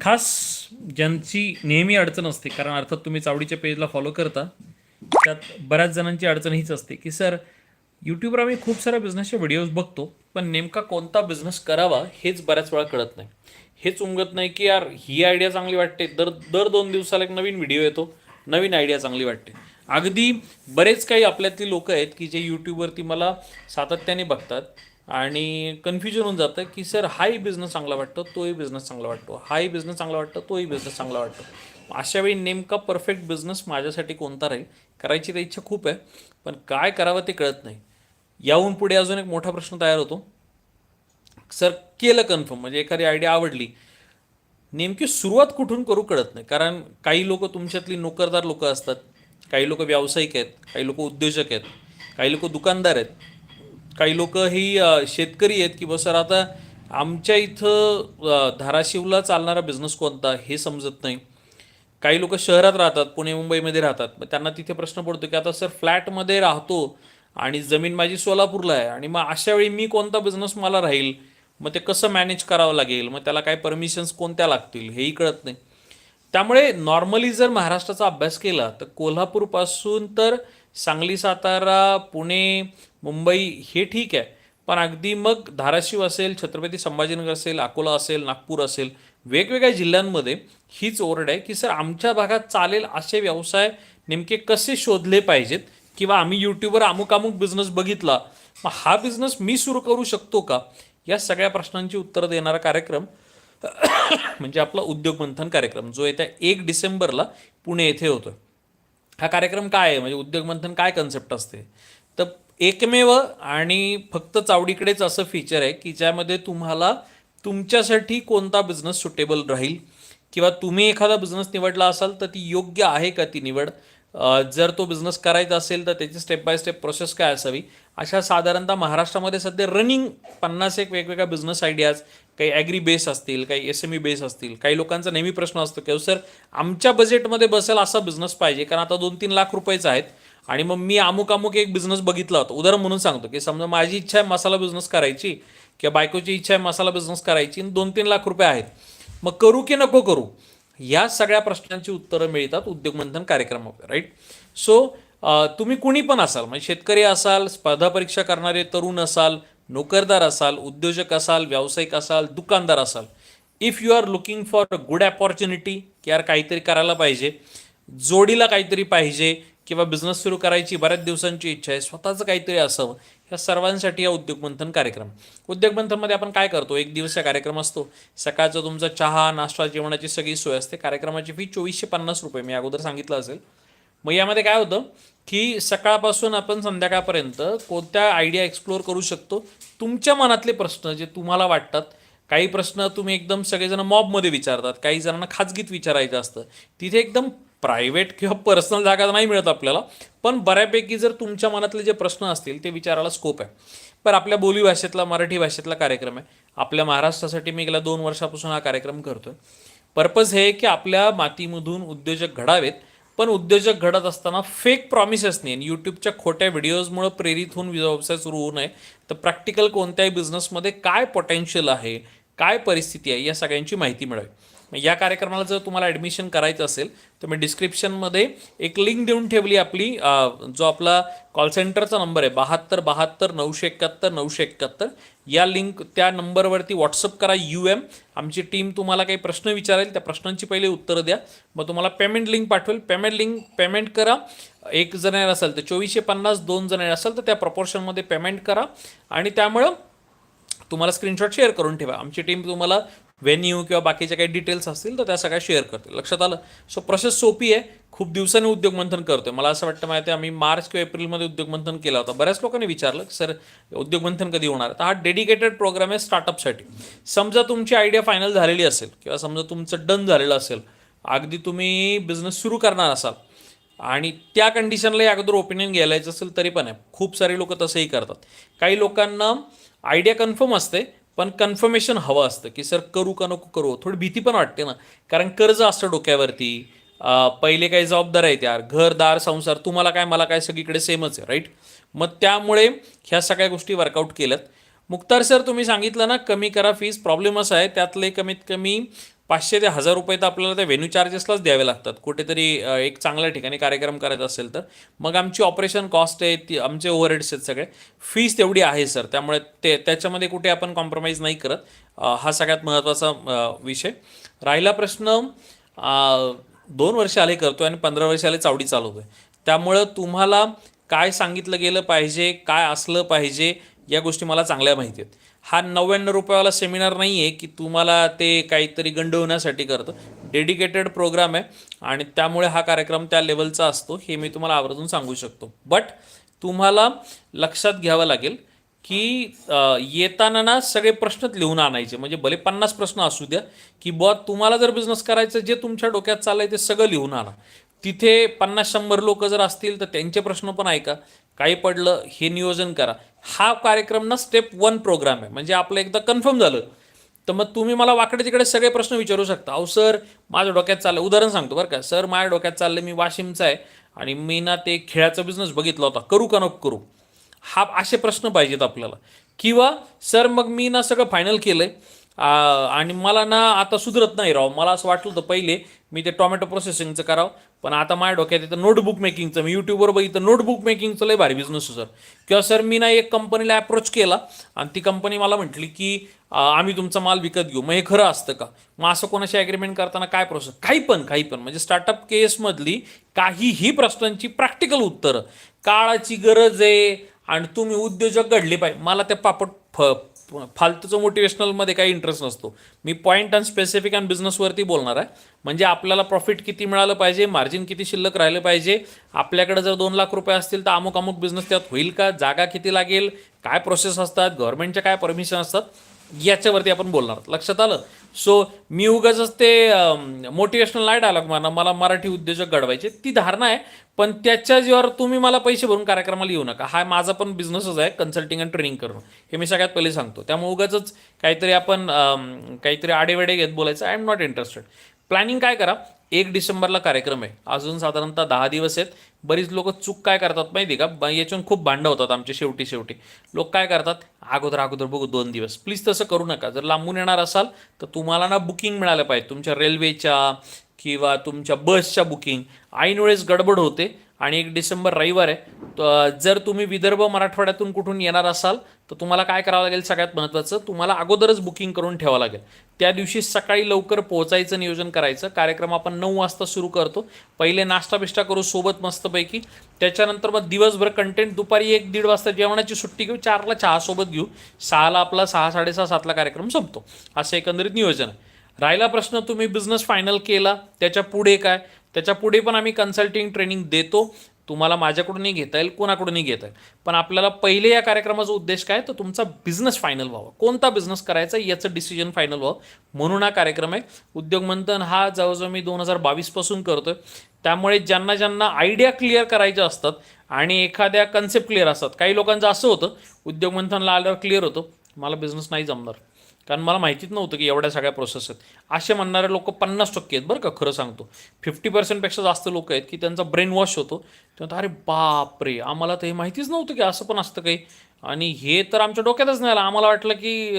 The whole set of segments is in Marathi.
खास ज्यांची नेहमी अडचण असते कारण अर्थात तुम्ही चावडीच्या पेजला फॉलो करता त्यात बऱ्याच जणांची अडचण हीच असते की सर यूट्यूबवर आम्ही खूप साऱ्या बिझनेसचे व्हिडिओज बघतो पण नेमका कोणता बिझनेस करावा हेच बऱ्याच वेळा कळत नाही. हेच उमगत नाही की यार ही आयडिया चांगली वाटते. दर दर दोन दिवसाला एक नवीन व्हिडिओ येतो नवीन आयडिया चांगली वाटते. अगदी बरेच काही आपल्यातली लोक आहेत की जे यूट्यूबवरती मला सातत्याने बघतात आणि कन्फ्युजन होऊन जातं की सर हाही बिझनेस चांगला वाटतो तोही बिझनेस चांगला वाटतो. हाही बिझनेस चांगला वाटतो तोही बिझनेस चांगला वाटतो. अशा वेळी नेमका परफेक्ट बिझनेस माझ्यासाठी कोणता राहील? करायची तर इच्छा खूप आहे पण काय करावं ते कळत नाही. याहून पुढे अजून एक मोठा प्रश्न तयार होतो. सर केलं कन्फर्म म्हणजे एखादी आयडिया आवडली. नेमकी सुरुवात कुठून करू कळत नाही कारण काही लोक तुमच्यातली नोकरदार लोक असतात काही लोक व्यावसायिक आहेत काही लोक उद्योजक आहेत काही लोक दुकानदार आहेत. काही लोक ही शेतकरी आहेत की बस सर आता आमच्या इथं धाराशिवला चालणारा बिझनेस कोणता हे समजत नाही. काही लोक शहरात राहतात पुणे मुंबईमध्ये राहतात. मग त्यांना तिथे प्रश्न पडतो की आता सर फ्लॅटमध्ये राहतो आणि जमीन माझी सोलापूरला आहे आणि मग अशा वेळी मी कोणता बिझनेस मला राहील? मग ते कसं मॅनेज करावं लागेल? मग त्याला काय परमिशन्स कोणत्या लागतील? हेही कळत नाही. त्यामुळे नॉर्मली जर महाराष्ट्राचा अभ्यास केला तर कोल्हापूरपासून तर सांगली सातारा पुणे मुंबई हे ठीक आहे. पण अगदी मग धाराशिव असेल छत्रपती संभाजीनगर असेल अकोला असेल नागपूर असेल वेगवेगळ्या जिल्ह्यांमध्ये हीच ओरड आहे की सर आमच्या भागात चालेल असे व्यवसाय नेमके कसे शोधले पाहिजेत? किंवा आम्ही यूट्यूबवर अमुक अमुक बिझनेस बघितला मग हा बिझनेस मी सुरू करू शकतो का? या सगळ्या प्रश्नांची उत्तरं देणारा कार्यक्रम म्हणजे आपला उद्योग मंथन कार्यक्रम जो येत्या एक डिसेंबरला पुणे येथे होतो हा कार्यक्रम काय आहे? म्हणजे उद्योग मंथन काय कन्सेप्ट असते? तर एकमेव आणि फक्त चावडीकडेच असं फीचर आहे की ज्यामध्ये तुम्हाला तुमच्यासाठी कोणता बिझनेस सुटेबल राहील किंवा तुम्ही एखादा बिझनेस निवडला असाल तर ती योग्य आहे का ती निवड? जर तो बिझनेस करायचा असेल तर त्याची स्टेप बाय स्टेप प्रोसेस काय असावी? अशा साधारणतः महाराष्ट्रामध्ये सध्या रनिंग पन्नास एक वेगवेगळ्या बिझनेस आयडियाज काही ॲग्री बेस असतील काही एस एम ई बेस असतील काही लोकांचा नेहमी प्रश्न असतो की सर आमच्या बजेटमध्ये बसेल असा बिझनेस पाहिजे कारण आता दोन तीन लाख रुपयेचा आहेत आणि मग मी अमुक अमुक एक बिझनेस बघितला होता. उदाहरण म्हणून सांगतो की समजा माझी इच्छा आहे मसाला बिझनेस करायची किंवा बायकोची इच्छा आहे मसाला बिझनेस करायची आणि दोन तीन लाख रुपये आहेत. मग करू की नको करू? या सगळ्या प्रश्नांची उत्तरं मिळतात उद्योग मंथन कार्यक्रमावर राईट सो तुम्ही कुणी पण असाल म्हणजे शेतकरी असाल स्पर्धा परीक्षा करणारे तरुण असाल नोकरदार असाल उद्योजक असाल व्यावसायिक असाल दुकानदार असाल if you are looking for a good opportunity की यार काहीतरी करायला पाहिजे जोडीला काहीतरी पाहिजे किंवा बिझनेस सुरू करायची बऱ्याच दिवसांची इच्छा आहे स्वतःचं काहीतरी असावं या सर्वांसाठी हा उद्योग मंथन कार्यक्रम. उद्योग मंथनमध्ये आपण काय करतो? एक दिवसाचा कार्यक्रम असतो. सकाळचा तुमचा चहा नाश्ता जेवणाची सगळी सोय असते. कार्यक्रमाची फी चोवीसशे पन्नास रुपये मी अगोदर सांगितलं असेल. मग यामध्ये काय होतं? की सकाळपासून आपण संध्याकाळपर्यंत कोणत्या आयडिया एक्सप्लोअर करू शकतो? तुमच्या मनातले प्रश्न जे तुम्हाला वाटतात काही प्रश्न तुम्ही एकदम सगळेजण मॉबमध्ये विचारतात काही जणांना खाजगीत विचारायचं असतं. तिथे एकदम प्रायव्हेट किंवा पर्सनल जागा नाही मिळत आपल्याला पण बऱ्यापैकी जर तुमच्या मनातले जे प्रश्न असतील ते विचारायला स्कोप आहे. पण आपल्या बोलीभाषेतला मराठी भाषेतला कार्यक्रम आहे. आपल्या महाराष्ट्रासाठी मी गेल्या दोन वर्षापासून हा कार्यक्रम करतोय. पर्पज हे की आपल्या मातीमधून उद्योजक घडावेत पण उद्योजक घडत असताना फेक प्रॉमिसेसने आणि यूट्यूबच्या खोट्या व्हिडिओजमुळे प्रेरित होऊन व्यवसाय सुरू होऊ नये. तर प्रॅक्टिकल कोणत्याही बिझनेसमध्ये काय पोटेन्शियल आहे? काय परिस्थिती आहे? या सगळ्यांची माहिती मिळावी. मग या कार्यक्रमाला जर तुम्हाला ॲडमिशन करायचं असेल तर मी डिस्क्रिप्शनमध्ये एक लिंक देऊन ठेवली आपली जो आपला कॉल सेंटरचा नंबर आहे बहात्तर बहात्तर नऊशे एकाहत्तर नऊशे एकाहत्तर या लिंक त्या नंबरवरती व्हॉट्सअप करा यू एम आमची टीम तुम्हाला काही प्रश्न विचारेल त्या प्रश्नांची पहिले उत्तरं द्या. मग तुम्हाला पेमेंट लिंक पाठवेल. पेमेंट लिंक पेमेंट करा. एक जण येणार असेल तर चोवीसशे पन्नास दोन जण येणार असेल तर त्या प्रपोर्शनमध्ये पेमेंट करा. आणि त्यामुळं तुम्हाला स्क्रीनशॉट शेअर करून ठेवा. आमची टीम तुम्हाला व्हेन्यू किंवा बाकीच्या काही डिटेल्स असतील तर त्या सगळ्या शेअर करतील. लक्षात आलं? सो प्रोसेस सोपी आहे. खूप दिवसांनी उद्योग मंथन करतोय. मला असं वाटतं माहिती आहे आम्ही मार्च किंवा एप्रिलमध्ये उद्योग मंथन केला होता. बऱ्याच लोकांनी विचारलं सर उद्योग मंथन कधी होणार? तर हा डेडिकेटेड प्रोग्राम आहे स्टार्टअपसाठी समजा तुमची आयडिया फायनल झालेली असेल किंवा समजा तुमचं डन झालेलं असेल अगदी तुम्ही बिझनेस सुरू करणार असाल आणि त्या कंडिशनलाही अगोदर ओपिनियन घ्यायचं असेल तरी पण आहे. खूप सारे लोक तसंही करतात. काही लोकांना आयडिया कन्फर्म असते पण कन्फर्मेशन हवं असतं की सर करू का नको करू. थोडी भीती पण वाटते ना. कारण कर्ज असतं डोक्यावरती. पहिले काही जबाबदार आहेत यार. घरदार संसार तुम्हाला काय मला काय सगळीकडे सेमच आहे राईट मग त्यामुळे ह्या सगळ्या गोष्टी वर्कआउट केल्यात. मुक्तार सर तुम्ही सांगितलं ना कमी करा फीस प्रॉब्लेम असा आहे. त्यातले कमीत कमी पाचशे ते हजार रुपये तर आपल्याला त्या व्हेन्यू चार्जेसलाच द्यावे लागतात. कुठेतरी एक चांगल्या ठिकाणी कार्यक्रम करायचा असेल तर. मग आमची ऑपरेशन कॉस्ट आहे ती आमचे ओव्हरहेड्स आहेत सगळे. फीस तेवढी आहे सर त्यामुळे ते त्याच्यामध्ये कुठे आपण कॉम्प्रोमाइज नाही करत. हा सगळ्यात महत्त्वाचा विषय. राहिला प्रश्न दोन वर्ष आले करतो आणि पंधरा वर्ष आले चावडी चालवतो आहे त्यामुळं तुम्हाला काय सांगितलं गेलं पाहिजे काय असलं पाहिजे या गोष्टी मला चांगल्या माहिती आहेत. हा नव्याण्णव रुपयावाला सेमिनार नाही आहे की तुम्हाला ते काहीतरी गंड होण्यासाठी करतं. डेडिकेटेड प्रोग्राम आहे आणि त्यामुळे हा कार्यक्रम त्या लेवलचा असतो हे मी तुम्हाला आवर्जून सांगू शकतो. बट तुम्हाला लक्षात घ्यावं लागेल की येताना ना सगळे प्रश्नच लिहून आणायचे. म्हणजे भले पन्नास प्रश्न असू द्या की बुवा तुम्हाला जर बिझनेस करायचं जे तुमच्या डोक्यात चाललंय ते सगळं लिहून आणा. तिथे पन्नास शंभर लोक जर असतील तर त्यांचे प्रश्न पण ऐका. काही पडलं हे नियोजन करा. हा कार्यक्रम ना स्टेप वन प्रोग्राम आहे. म्हणजे आपलं एकदा कन्फर्म झालं. तर मग तुम्ही मला वाकडे तिकडे सगळे प्रश्न विचारू शकता. अहो सर माझ्या डोक्यात चाललं. उदाहरण सांगतो बरं का. सर माझ्या डोक्यात चाललं मी वाशिमचा आहे. आणि मी ना ते खेळाचा बिझनेस बघितला होता. करू का नको करू? हा असे प्रश्न पाहिजेत आपल्याला. किंवा सर मग मी ना सगळं फायनल केलं आहे आणि मला ना आता सुधरत नाही राव. मला असं वाटलं होतं पहिले मी ते टोमॅटो प्रोसेसिंगचं करावं. पण आता माझ्या डोक्यात येतं नोटबुक मेकिंगचं मी यूट्यूबवर बघितलं नोटबुक मेकिंगचं लय भारी बिझनेस सर किंवा सर मी ना एक कंपनीला अप्रोच केला आणि ती कंपनी मला म्हटली की आम्ही तुमचा माल विकत घेऊ. मग हे खरं असतं का? मग असं कोणाशी ॲग्रीमेंट करताना काय प्रोसेस काही पण काही पण. म्हणजे स्टार्टअप केसमधली काहीही प्रश्नांची प्रॅक्टिकल उत्तरं. काळाची गरज आहे आणि तुम्ही उद्योजक घडले पाहिजे. मला त्या पापड फ फालतूचं मोटिवेशनलमध्ये काही इंटरेस्ट नसतो. मी पॉईंट आणि स्पेसिफिक आणि बिझनेसवरती बोलणार आहे. म्हणजे आपल्याला प्रॉफिट किती मिळालं पाहिजे मार्जिन किती शिल्लक राहिलं पाहिजे आपल्याकडे जर दोन लाख रुपये असतील तर अमुक अमुक बिझनेस त्यात होईल का जागा किती लागेल काय प्रोसेस असतात गव्हर्नमेंटच्या काय परमिशन असतात याच्यावरती आपण बोलणार लक्षात आलं? सो मी उगाच ते मोटिवेशनल नाही डायलॉग मारणार. मला मराठी उद्योजक घडवायचे. ती धारणा आहे. पण त्याच्या जीवावर तुम्ही मला पैसे भरून कार्यक्रमाला येऊ नका. हा माझा पण बिझनेसच आहे कन्सल्टिंग अँड ट्रेनिंग करून. हे मी सगळ्यात पहिले सांगतो. त्यामुळे उगाच काहीतरी आपण काहीतरी आडेवेडे घेत बोलायचं. I am not interested planning काय करा? एक डिसेंबरला कार्यक्रम आहे. अजून साधारणतः दहा दिवस आहेत. बरीच लोक चूक काय करतात माहिती आहे का? याच्यावर याच्यातून खूप भांडं होतात आमचे शेवटी शेवटी. लोक काय करतात? अगोदर अगोदर बघू दोन दिवस. प्लीज तसं करू नका. जर लांबून येणार असाल तर तुम्हाला ना बुकिंग मिळालं पाहिजे. तुमच्या रेल्वेच्या किंवा तुमच्या बसच्या बुकिंग. ऐन वेळेस गडबड होते आणि एक डिसेंबर रविवार आहे. जर तुम्ही विदर्भ मराठवाड्यातून कुठून येणार असाल तर तुम्हाला काय करावं लागेल सगळ्यात महत्त्वाचं तुम्हाला अगोदरच बुकिंग करून ठेवावं लागेल. त्या दिवशी सकाळी लवकर पोहोचायचं नियोजन करायचं. कार्यक्रम आपण नऊ वाजता सुरू करतो. पहिले नाश्ता बिष्टा करू सोबत मस्तपैकी. त्याच्यानंतर मग दिवसभर कंटेंट दुपारी एक दीड वाजता जेवणाची सुट्टी घेऊ चारला चहा सोबत घेऊ. सहाला आपला सहा साडेसहा सातला कार्यक्रम संपतो. असं एकंदरीत नियोजन आहे. राहिला प्रश्न तुम्ही बिझनेस फायनल केला त्याच्या पुढे काय? त्याच्या पुढे पण आम्ही कन्सल्टिंग ट्रेनिंग देतो. तुम्हाला माझ्याकडूनही घेता येईल कोणाकडूनही घेता येईल. पण आपल्याला पहिले या कार्यक्रमाचा उद्देश काय? तर तुमचा बिझनेस फायनल व्हावा. कोणता बिझनेस करायचा याचं डिसिजन फायनल व्हावं. म्हणून हा कार्यक्रम आहे. उद्योग मंथन हा जवळजवळ मी दोन हजार बावीसपासून करतो आहे त्यामुळे ज्यांना ज्यांना आयडिया क्लिअर करायच्या असतात आणि एखाद्या कन्सेप्ट क्लिअर असतात. काही लोकांचं असं होतं उद्योग मंथनला आल्यावर क्लिअर होतं. मला बिझनेस नाही जमणार. कारण मला माहितीच नव्हतं की एवढ्या सगळ्या प्रोसेस आहेत. असे म्हणणारे लोक पन्नास टक्के आहेत बरं का खरं सांगतो. फिफ्टी पर्सेंटपेक्षा जास्त लोक आहेत की त्यांचा ब्रेन वॉश होतो तेव्हा अरे बाप रे आम्हाला तर हे माहितीच नव्हतं की असं पण असतं काही. आणि हे तर आमच्या डोक्यातच नाही आलं. आम्हाला वाटलं की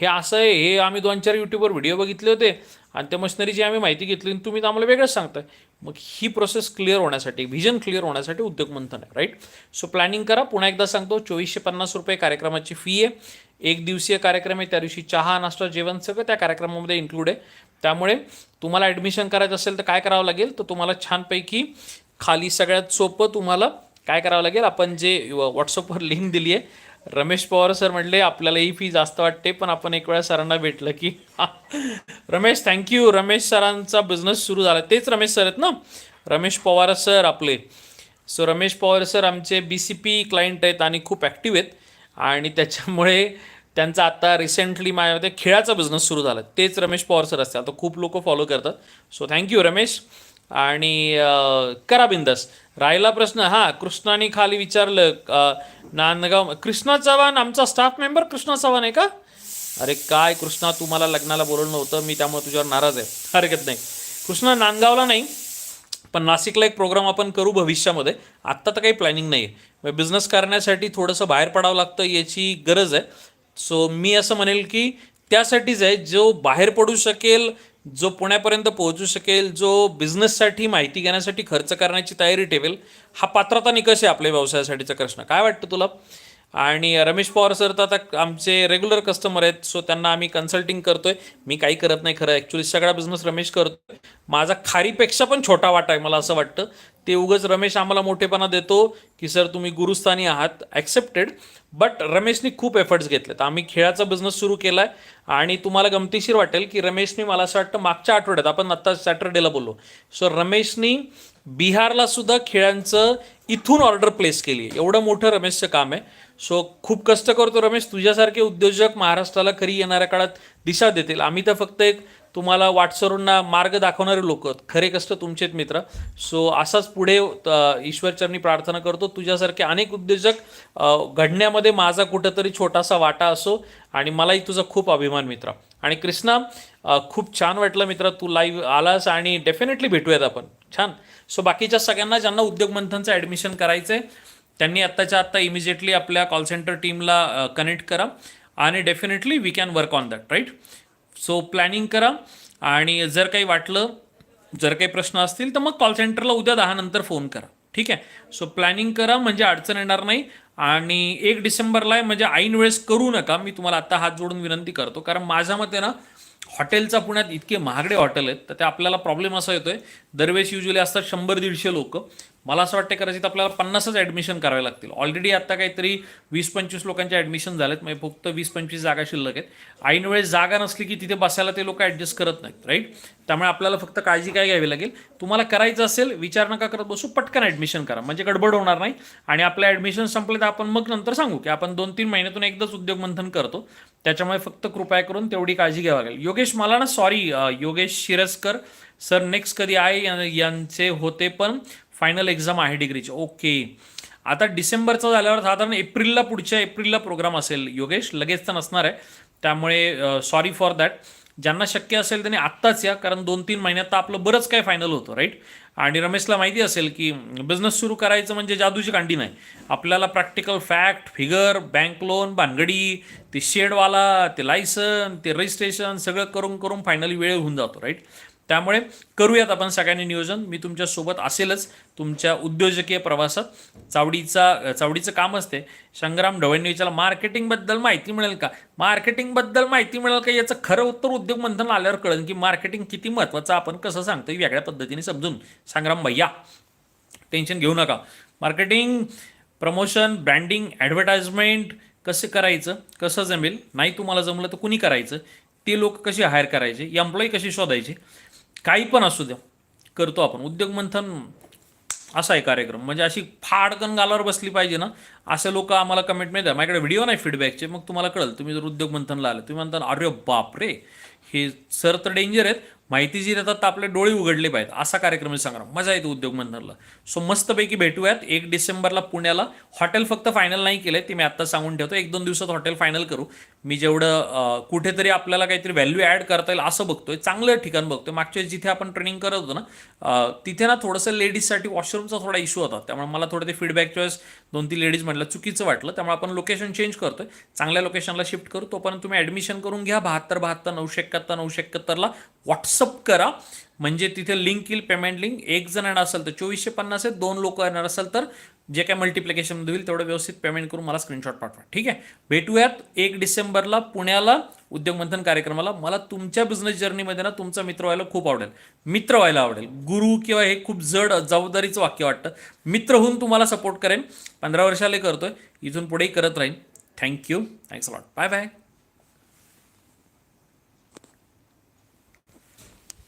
हे असं आहे हे आम्ही दोन चार यूट्यूबवर व्हिडिओ बघितले होते आणि त्या मशिनरीची आम्ही माहिती घेतली आणि तुम्ही तर आम्हाला वेगळंच सांगताय. मग ही प्रोसेस क्लिअर होण्यासाठी व्हिजन क्लिअर होण्यासाठी उद्योग मंथन आहे राईट सो प्लॅनिंग करा. पुन्हा एकदा सांगतो चोवीसशे पन्नास रुपये कार्यक्रमाची फी आहे. एक दिवसीय कार्यक्रम आहे त्या दिवशी चहा नाश्ता जेवण सगळं त्या कार्यक्रमामध्ये इन्क्लूड आहे. त्यामुळे तुम्हाला ॲडमिशन करायचं असेल तर काय करावं लागेल? तर तुम्हाला छानपैकी खाली सगळ्यात सोपं तुम्हाला काय करावं लागेल? आपण जे व्हॉट्सअपवर लिंक दिली आहे रमेश पवार सर म्हटले आपल्याला ही फी जास्त वाटते पण आपण एक वेळा सरांना भेटलं की रमेश थँक्यू रमेश सरांचा बिझनेस सुरू झाला. तेच रमेश सर आहेत ना? रमेश पवार सर आपले. सो रमेश पवार सर आमचे बी सी पी क्लायंट आहेत आणि खूप ॲक्टिव्ह आहेत. आणि त्याच्यामुळे त्यांचा आता रिसेंटली माझ्यामध्ये खेळाचा बिझनेस सुरू झाला. तेच रमेश पवार सर असते आता खूप लोक फॉलो करतात. So thank you Ramesh. आणि करा बिंदास. राहिला प्रश्न हा कृष्णाने खाली विचारलं नांदगाव कृष्णा चव्हाण आमचा स्टाफ मेंबर कृष्णा चव्हाण आहे का? अरे काय कृष्णा तुम्हाला लग्नाला बोलवलं नव्हतं मी त्यामुळे तुझ्यावर नाराज आहे. हरकत नाही. कृष्णा नांदगावला नाही पण नाशिकला एक प्रोग्राम आपण करू भविष्यामध्ये. आत्ता तर काही प्लॅनिंग नाही आहे बिझनेस करण्यासाठी थोडंसं बाहेर पडावं लागतं याची गरज आहे. सो मी असं म्हणेल की त्यासाठीच आहे जो बाहेर पडू शकेल जो पुण्यापर्यंत पोहोचू शकेल जो बिझनेससाठी माहिती घेण्यासाठी खर्च करण्याची तयारी ठेवेल हा पात्रता निकष आहे आपल्या व्यवसायासाठीचा प्रश्न. काय वाटतं तुला? आणि रमेश पवार सर तर आता आमचे रेग्युलर कस्टमर आहेत सो त्यांना आम्ही कन्सल्टिंग करतोय. मी काही करत नाही खरं. ॲक्च्युली सगळा बिझनेस रमेश करतोय. माझा खारीपेक्षा पण छोटा वाटा आहे मला असं वाटतं. ते उगच रमेश आम्हाला मोठेपणा देतो की सर तुम्ही गुरुस्थानी आहात. ॲक्सेप्टेड बट रमेशनी खूप एफर्ट्स घेतलेत. आम्ही खेळाचा बिझनेस सुरू केला आहे आणि तुम्हाला गमतीशीर वाटेल की रमेशनी मला असं वाटतं मागच्या आठवड्यात आपण आत्ता सॅटर्डेला बोललो. सो रमेशनी बिहारला सुद्धा खेळांचं इथून ऑर्डर प्लेस केली आहे एवढं मोठं रमेशचं काम आहे. सो खूप कष्ट करतो रमेश. तुझ्यासारखे उद्योजक महाराष्ट्राला खरी येणाऱ्या काळात दिशा देतील. आम्ही तर फक्त एक तुम्हाला वाटसरूंना मार्ग दाखवणारे लोक खरे कष्ट तुमचेच मित्र. सो असाच पुढे ईश्वरचरणी प्रार्थना करतो. तुझ्यासारखे अनेक उद्योजक घडण्यामध्ये माझा कुठंतरी छोटासा वाटा असो आणि मलाही तुझा खूप अभिमान मित्र. आणि कृष्णा खूप छान वाटलं मित्र. तू लाईव्ह आलास आणि डेफिनेटली भेटूयात आपण. छान. सो बाकीच्या सगळ्यांना ज्यांना उद्योग मंथनचं ॲडमिशन करायचं आहे त्यांनी आत्ताच्या आत्ता इमिजिएटली आपल्या कॉल सेंटर टीमला कनेक्ट करा. आणि definitely we can work on that right so planning करा. आणि जर काही वाटलं जर काही प्रश्न असतील तर मग कॉल सेंटरला उद्या दहा नंतर फोन करा. ठीक आहे? सो प्लॅनिंग करा म्हणजे अडचण येणार नाही. आणि एक डिसेंबरला आहे म्हणजे ऐन वेळेस करू नका. मी तुम्हाला आता हात जोडून विनंती करतो. कारण माझ्या मते ना हॉटेलचा पुण्यात इतके महागडे हॉटेल आहेत तर ते आपल्याला प्रॉब्लेम असा येतोय. दरवेळेस युजली असतात शंभर दीडशे लोक. मला असं वाटतं कदाचित आपल्याला पन्नासच ॲडमिशन करावे लागतील. ऑलरेडी आता काहीतरी वीस पंचवीस लोकांचे ॲडमिशन झालेत म्हणजे फक्त वीस पंचवीस जागा शिल्लक आहेत. ऐन वेळेस जागा नसली की तिथे बसायला ते लोक ॲडजस्ट करत नाहीत राईट त्यामुळे आपल्याला फक्त काळजी काय घ्यावी लागेल? तुम्हाला करायचं असेल विचार नका करत बसू पटकन ॲडमिशन करा. म्हणजे गडबड होणार नाही. आणि आपलं ॲडमिशन संपले तर आपण मग नंतर सांगू की आपण दोन तीन महिन्यातून एकदाच उद्योग मंथन करतो. त्याच्यामुळे फक्त कृपया करून तेवढी काळजी घ्यावी लागेल. योगेश मला ना sorry Yogesh Shiraskar sir next कधी आहे? यांचे होते पण फायनल एक्झाम आहे डिग्रीची. ओके. आता डिसेंबरचा झाल्यावर साधारण एप्रिलला पुढच्या एप्रिलला प्रोग्राम असेल योगेश. लगेच तर नसणार आहे. त्यामुळे सॉरी फॉर दॅट ज्यांना शक्य असेल त्यांनी आत्ताच या कारण दोन तीन महिन्यात तर आपलं बरंच काय फायनल होतं राईट आणि रमेशला माहिती असेल की बिझनेस सुरू करायचं म्हणजे जादूची कांडी नाही. आपल्याला practical fact figure bank loan भानगडी ते शेडवाला ते लायसन ते रजिस्ट्रेशन सगळं करून करून फायनली वेळ होऊन जातो राईट त्यामुळे करूयात आपण सगळ्यांनी नियोजन. मी तुमच्यासोबत असेलच तुमच्या उद्योजकीय प्रवासात. चावडीचा चावडीचं काम असते. संग्राम ढवळणी विचारला मार्केटिंगबद्दल माहिती मिळेल का? मार्केटिंगबद्दल माहिती मिळेल का? याचं खरं उत्तर उद्योग मंथन आल्यावर कळेल की मार्केटिंग किती महत्त्वाचं आपण कसं सांगतो वेगळ्या पद्धतीने समजून. संग्राम भैया टेन्शन घेऊ नका. मार्केटिंग प्रमोशन ब्रँडिंग ॲडव्हर्टाइजमेंट कसं करायचं? कसं जमेल? नाही तुम्हाला जमलं तर कुणी करायचं? ते लोक कसे हायर करायचे? एम्प्लॉई कसे शोधायचे? काही पण असू द्या करतो आपण. उद्योग मंथन असा आहे कार्यक्रम. म्हणजे अशी फाडकन गालावर बसली पाहिजे ना असे लोक आम्हाला कमेंट नाही द्या. माझ्याकडे व्हिडिओ नाही फीडबॅकचे मग तुम्हाला कळेल. तुम्ही जर उद्योग मंथनला आले तुम्ही म्हणता अरे बाप रे हे सर तर डेंजर आहेत. माहिती जी देतात तर आपले डोळे उघडले पाहिजेत. असा कार्यक्रम सांगा मजा येते उद्योग मंथनला. सो मस्तपैकी भेटूयात. एक डिसेंबरला पुण्याला. हॉटेल फक्त फायनल नाही केलंय. ते मी आत्ता सांगून ठेवतो. एक दोन दिवसात हॉटेल फायनल करू. मी जेवढं कुठेतरी आपल्याला काहीतरी व्हॅल्यू ॲड करता येईल असं बघतोय. चांगलं ठिकाण बघतोय. मागच्या वेळेस जिथे आपण ट्रेनिंग करत होतो ना तिथे ना थोडंसं लेडीजसाठी वॉशरूमचा थोडा इश्यू होता. त्यामुळे मला थोडं ते फीडबॅकच्या वेळेस दोन तीन लेडीज म्हटलं चुकीचं वाटलं. त्यामुळे आपण लोकेशन चेंज करतोय. चांगल्या लोकेशनला शिफ्ट करू. तोपर्यंत तुम्ही ॲडमिशन करून घ्या. बहात्तर बहात्तर नऊशे एकाहत्तर नऊशे एकाहत्तरला व्हॉट्सअप करा. म्हणजे तिथे लिंक येईल पेमेंट लिंक एक जण येणार असेल तर चोवीसशे पन्नास आहे दोन लोक येणार असेल तर जे काय मल्टिप्लिकेशन होईल तेवढं व्यवस्थित पेमेंट करून मला स्क्रीनशॉट पाठवा. ठीक आहे? भेटूयात एक डिसेंबरला पुण्याला उद्योग मंथन कार्यक्रमाला. मला तुमच्या बिझनेस जर्नीमध्ये ना तुमचा मित्र व्हायला खूप आवडेल. मित्र व्हायला आवडेल. गुरु किंवा हे खूप जड जबाबदारीचं वाक्य वाटतं. मित्र होऊन तुम्हाला सपोर्ट करेन. पंधरा वर्षाला करतोय. इथून पुढेही करत राहीन. Thank you thanks lot bye bye